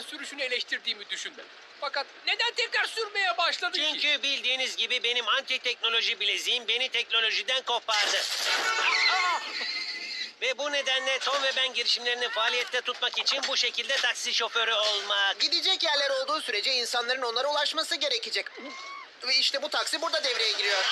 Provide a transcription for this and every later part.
önceden sürüşünü eleştirdiğimi düşünme. Fakat neden tekrar sürmeye başladın ki? Çünkü bildiğiniz gibi benim anti teknoloji bileziğim beni teknolojiden kopardı. Ve bu nedenle Tom ve ben girişimlerini faaliyette tutmak için bu şekilde taksi şoförü olmak. Gidecek yerler olduğu sürece insanların onlara ulaşması gerekecek. Ve işte bu taksi burada devreye giriyor.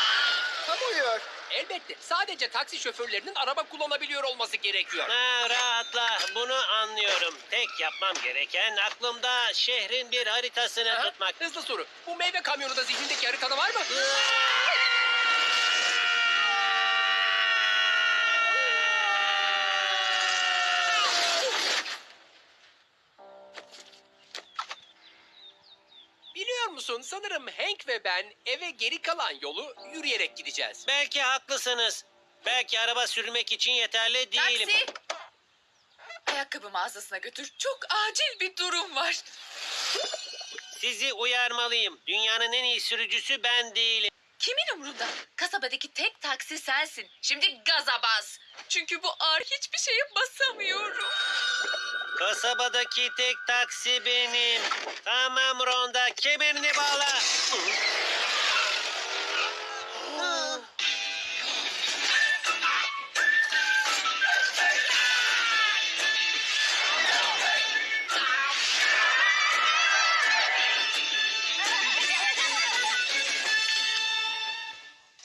Uyuyor. Elbette. Sadece taksi şoförlerinin araba kullanabiliyor olması gerekiyor. Ha, rahatla bunu anlıyorum. Tek yapmam gereken aklımda şehrin bir haritasını Aha, tutmak. Hızlı soru. Bu meyve kamyonu da zihnindeki haritada var mı? Sanırım Hank ve ben eve geri kalan yolu yürüyerek gideceğiz. Belki haklısınız. Belki araba sürmek için yeterli değilim. Taksi. Ayakkabı mağazasına götür. Çok acil bir durum var. Sizi uyarmalıyım. Dünyanın en iyi sürücüsü ben değilim. Kimin umrunda? Kasabadaki tek taksi sensin. Şimdi gaza bas. Çünkü bu ağır hiçbir şeye basamıyorum. Kasabadaki tek taksi benim. Tamam Ronda kemerini bağla.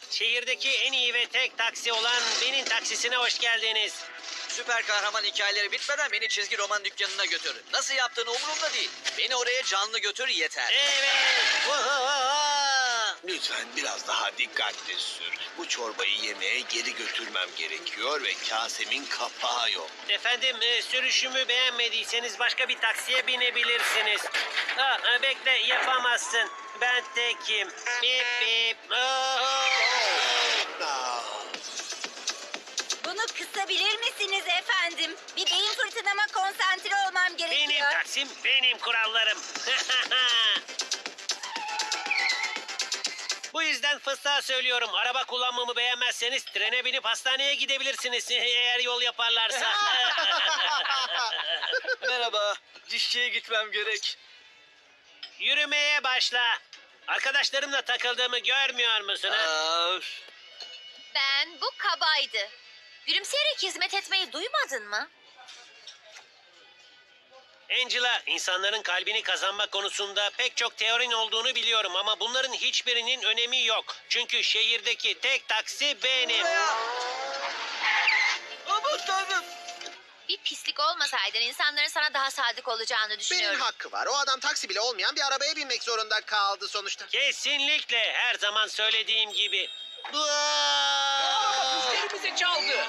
Şehirdeki en iyi ve tek taksi olan benim taksisine hoş geldiniz. Süper kahraman hikayeleri bitmeden beni çizgi roman dükkanına götür. Nasıl yaptığını umurumda değil. Beni oraya canlı götür yeter. Evet. Lütfen biraz daha dikkatli sür. Bu çorbayı yemeğe geri götürmem gerekiyor ve kasemin kapağı yok. Efendim e, sürüşümü beğenmediyseniz başka bir taksiye binebilirsiniz. Ha, e, bekle yapamazsın. Ben tekim. Bip bip. Oho. Bunu kısabilir misiniz efendim? Bir beyin fırtınama konsantre olmam Benim gerekiyor. taksim benim kurallarım. Bu yüzden fıstığa söylüyorum. Araba kullanmamı beğenmezseniz trene binip hastaneye gidebilirsiniz eğer yol yaparlarsa. Merhaba. Dişçiye gitmem gerek. Yürümeye başla. Arkadaşlarımla takıldığımı görmüyor musunuz? Aa, Ben bu kabaydı. Gülümseyerek hizmet etmeyi duymadın mı? Angela, insanların kalbini kazanma konusunda pek çok teorin olduğunu biliyorum ama bunların hiçbirinin önemi yok. Çünkü şehirdeki tek taksi benim. aman tanrım. Bir pislik olmasaydın insanların sana daha sadık olacağını Benim düşünüyorum. hakkı var. O adam taksi bile olmayan bir arabaya binmek zorunda kaldı sonuçta. Kesinlikle her zaman söylediğim gibi. Araba müşterimizi çaldı.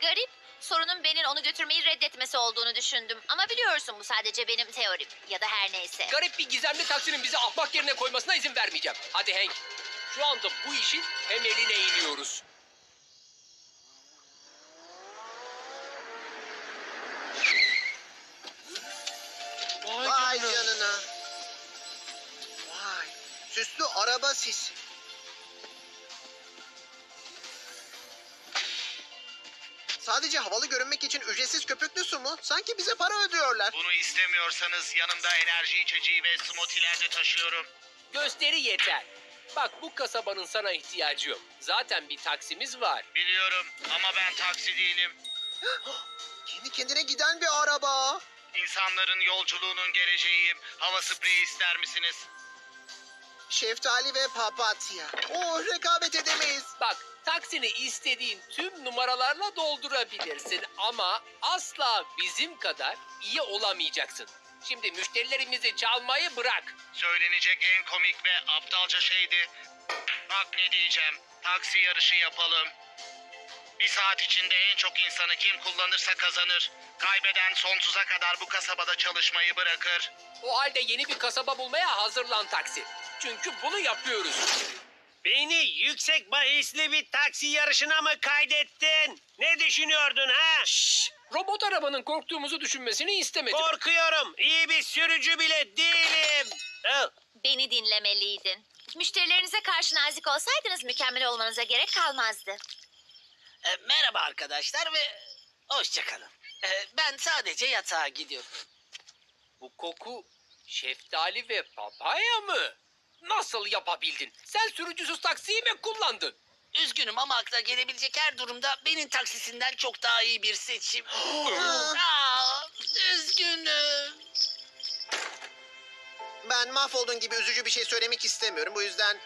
Garip. Sorunun Ben'in onu götürmeyi reddetmesi olduğunu düşündüm. Ama biliyorsun bu sadece benim teorim. Ya da her neyse. Garip bir gizemli taksinin bizi ahmak yerine koymasına izin vermeyeceğim. Hadi Hank. Şu anda bu işin temeline iniyoruz. Vay canına. Vay. Süslü araba sisi. Sadece havalı görünmek için ücretsiz köpüklü su mu? Sanki bize para ödüyorlar. Bunu istemiyorsanız yanımda enerji içeceği ve smoothie'ler de taşıyorum. Gösteri yeter. Bak bu kasabanın sana ihtiyacı yok. Zaten bir taksimiz var. Biliyorum ama ben taksi değilim. Kendi kendine giden bir araba. İnsanların yolculuğunun geleceğiyim. Hava spreyi ister misiniz? Şeftali ve papatya. Oh rekabet edemeyiz. Bak taksini istediğin tüm numaralarla doldurabilirsin ama asla bizim kadar iyi olamayacaksın. Şimdi müşterilerimizi çalmayı bırak. Söylenecek en komik ve aptalca şeydi. Bak ne diyeceğim. Taksi yarışı yapalım. Bir saat içinde en çok insanı kim kullanırsa kazanır. Kaybeden sonsuza kadar bu kasabada çalışmayı bırakır. O halde yeni bir kasaba bulmaya hazırlan taksi. Çünkü bunu yapıyoruz. Beni yüksek bahisli bir taksi yarışına mı kaydettin? Ne düşünüyordun ha? Şşş! Robot arabanın korktuğumuzu düşünmesini istemedim. Korkuyorum. İyi bir sürücü bile değilim. Beni dinlemeliydin. Müşterilerinize karşı nazik olsaydınız mükemmel olmanıza gerek kalmazdı. E, merhaba arkadaşlar ve hoşçakalın. E, ben sadece yatağa gidiyorum. Bu koku şeftali ve papaya mı? Nasıl yapabildin? Sen sürücüsüz taksiyi mi kullandın? Üzgünüm ama akla gelebilecek her durumda benim taksisinden çok daha iyi bir seçim. Aa, üzgünüm. Ben mahvolduğun gibi üzücü bir şey söylemek istemiyorum. Bu yüzden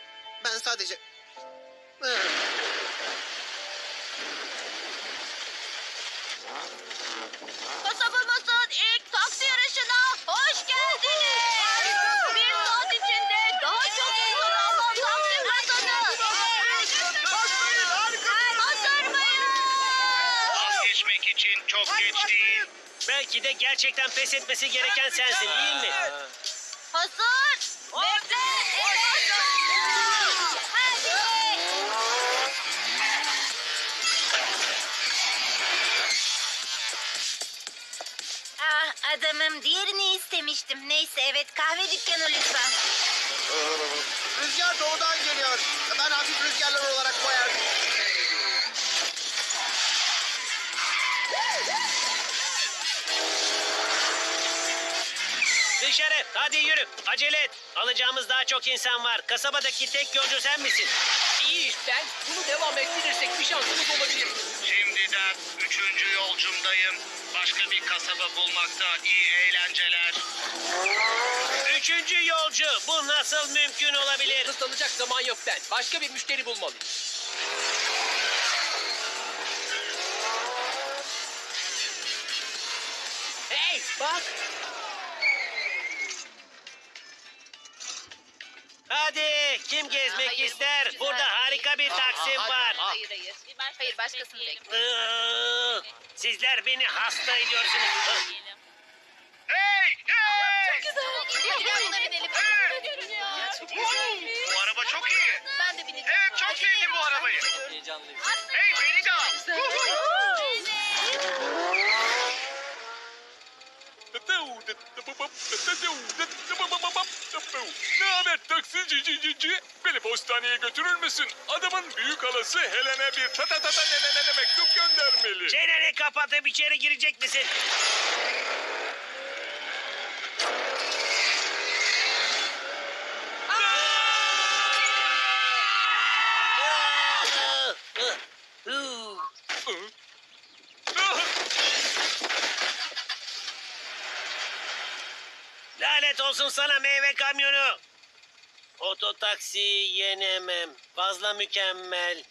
ben sadece... 12'de gerçekten pes etmesi gereken sensin değil mi? Hazır. Bekle. Ah, adamım diğerini istemiştim. Neyse evet kahve dükkanı lütfen. Rüzgar doğudan geliyor. Ben hafif rüzgarlar olarak Dışarı hadi yürü acele et. Alacağımız daha çok insan var. Kasabadaki tek yolcu sen misin? İyi iş ben. Bunu devam ettirirsek bir şansımız olabilir. Şimdiden üçüncü yolcumdayım. Başka bir kasaba bulmakta iyi eğlenceler. Üçüncü yolcu bu nasıl mümkün olabilir? Hızlanacak zaman yok ben. Başka bir müşteri bulmalıyım. Hey bak. Hadi kim gezmek Hayır, bu ister? güzel Burada harika bir taksim var. Hayır hayır. Hayır başkasını bekle. Iıı, Sizler beni hasta ediyorsunuz. Hey! Hey! Hadi buna binelim. Bu araba çok iyi. Ben de bineceğim. Evet çok sevdim bu arabayı. Hey beni de al. Ne haber taksici cici? Beni postaneye götürür müsün? Adamın büyük halası Helen'e bir ta ta ta ne ne ne mektup göndermeli. Çeneni kapatıp içeri girecek misin? Lanet olsun sana meyve kamyonu. Ototaksi yenemem. Fazla mükemmel.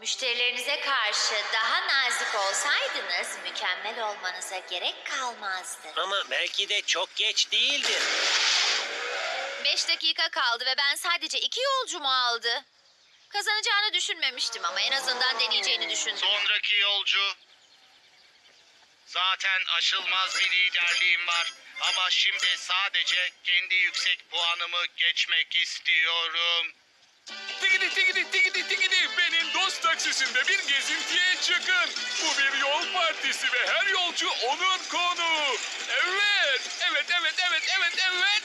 Müşterilerinize karşı daha nazik olsaydınız mükemmel olmanıza gerek kalmazdı. Ama belki de çok geç değildir. Beş dakika kaldı ve ben sadece iki yolcumu aldı. Kazanacağını düşünmemiştim ama en azından deneyeceğini düşündüm. Sonraki yolcu. Zaten aşılmaz bir liderliğim var. Ama şimdi sadece kendi yüksek puanımı geçmek istiyorum. Tigidi tigidi tigidi tigidi benim dost taksisinde bir gezintiye çıkın. Bu bir yol partisi ve her yolcu onun konu. Evet, evet, evet, evet, evet, evet.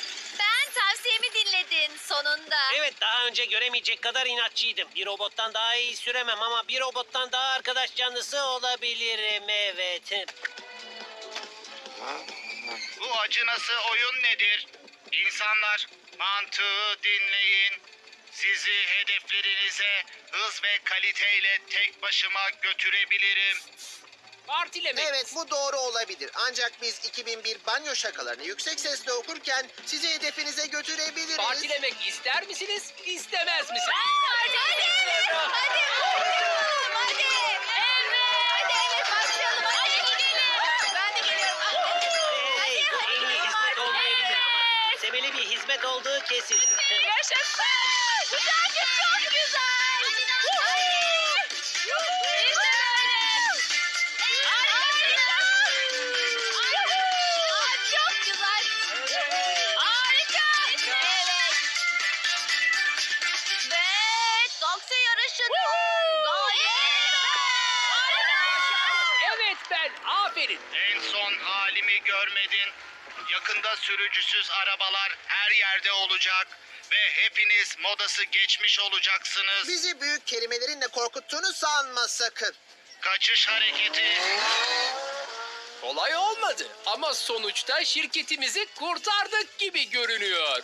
Sonunda. Evet daha önce göremeyecek kadar inatçıydım. Bir robottan daha iyi süremem ama bir robottan daha arkadaş canlısı olabilirim evet. Bu acınası oyun nedir? İnsanlar mantığı dinleyin. Sizi hedeflerinize hız ve kaliteyle tek başıma götürebilirim. Partilemek. Evet bu doğru olabilir. Ancak biz 2001 banyo şakalarını yüksek sesle okurken sizi hedefinize götürebiliriz. Partilemek ister misiniz? İstemez misiniz? Hadi, hadi, hadi, hadi, hadi. Evet, hadi evet başlayalım. Hadi gidelim. Ben de geliyorum. Hey, bu en iyi hizmet olmayabilir ama temeli bir hizmet olduğu kesin. Yaşasın. Güzel Ben. Aferin. En son halimi görmedin. Yakında sürücüsüz arabalar her yerde olacak ve hepiniz modası geçmiş olacaksınız. Bizi büyük kelimelerinle korkuttuğunu sanma sakın. Kaçış hareketi. Kolay olmadı ama sonuçta şirketimizi kurtardık gibi görünüyor.